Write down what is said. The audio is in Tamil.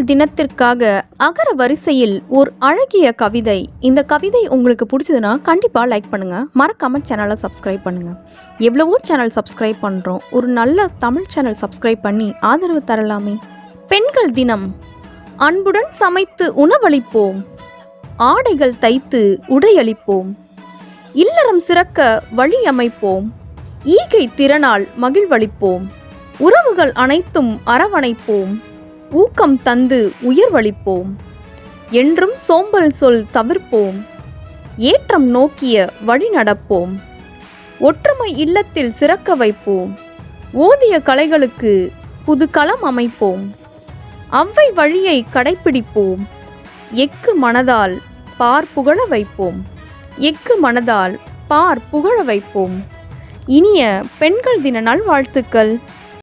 பெண்கள் தினத்திற்காக அகர வரிசையில் ஒரு அழகிய கவிதை. இந்த கவிதை உங்களுக்கு பிடிச்சதுன்னா கண்டிப்பாக லைக் பண்ணுங்கள் மறக்காம சேனலை சப்ஸ்கிரைப் பண்ணுங்கள் எவ்வளவோ சேனல் சப்ஸ்கிரைப் பண்ணுறோம் ஒரு நல்ல தமிழ் சேனல் சப்ஸ்கிரைப் பண்ணி ஆதரவு தரலாமே. பெண்கள் தினம். அன்புடன் சமைத்து உணவளிப்போம். ஆடைகள் தைத்து உடையளிப்போம் இல்லறம் சிறக்க வழி அமைப்போம். ஈகை திறனால் மகிழ்வளிப்போம். உறவுகள் அனைத்தும் அரவணைப்போம். ஊக்கம் தந்து உயர்வளிப்போம். என்றும் சோம்பல் சொல் தவிர்ப்போம். ஏற்றம் நோக்கிய வழி நடப்போம். ஒற்றுமை இல்லத்தில் சிறக்க வைப்போம். ஓதிய கலைகளுக்கு புது களம் அமைப்போம். அவ்வை வழியை கடைப்பிடிப்போம். எக்கு மனதால் பார் புகழ வைப்போம். எக்கு மனதால் பார் புகழ வைப்போம். இனிய பெண்கள் தின நல்வாழ்த்துக்கள்.